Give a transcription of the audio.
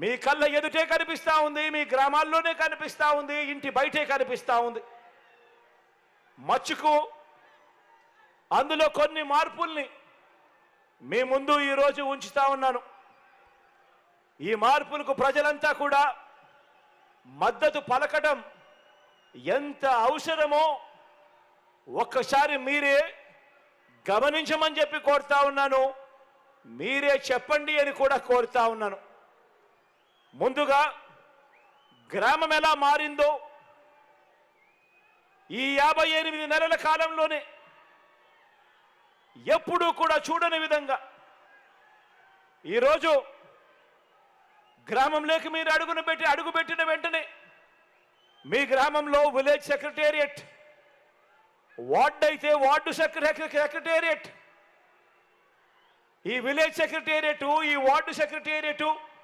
మీ కళ్ళ ఎదుటే కనిపిస్తూ ఉంది మీ గ్రామాల్లోనే కనిపిస్తూ ఉంది ఇంటి బయటే కనిపిస్తా ఉంది. మచ్చుకు అందులో కొన్ని మార్పుల్ని మీ ముందు ఈరోజు ఉంచుతా ఉన్నాను. ఈ మార్పులకు ప్రజలంతా కూడా మద్దతు పలకడం ఎంత అవసరమో ఒక్కసారి మీరే గమనించమని చెప్పి కోరుతా ఉన్నాను. మీరే చెప్పండి అని కూడా కోరుతా ఉన్నాను. ముందుగా గ్రామం ఎలా మారిందో ఈ యాభై ఎనిమిది నెలల కాలంలోనే ఎప్పుడూ కూడా చూడని విధంగా ఈరోజు గ్రామంలోకి మీరు అడుగును పెట్టి అడుగు పెట్టిన వెంటనే మీ గ్రామంలో విలేజ్ సెక్రటేరియట్ వార్డ్ అయితే వార్డు సెక్రటేరియట్. ఈ విలేజ్ సెక్రటేరియట్ ఈ వార్డు సెక్రటేరియట్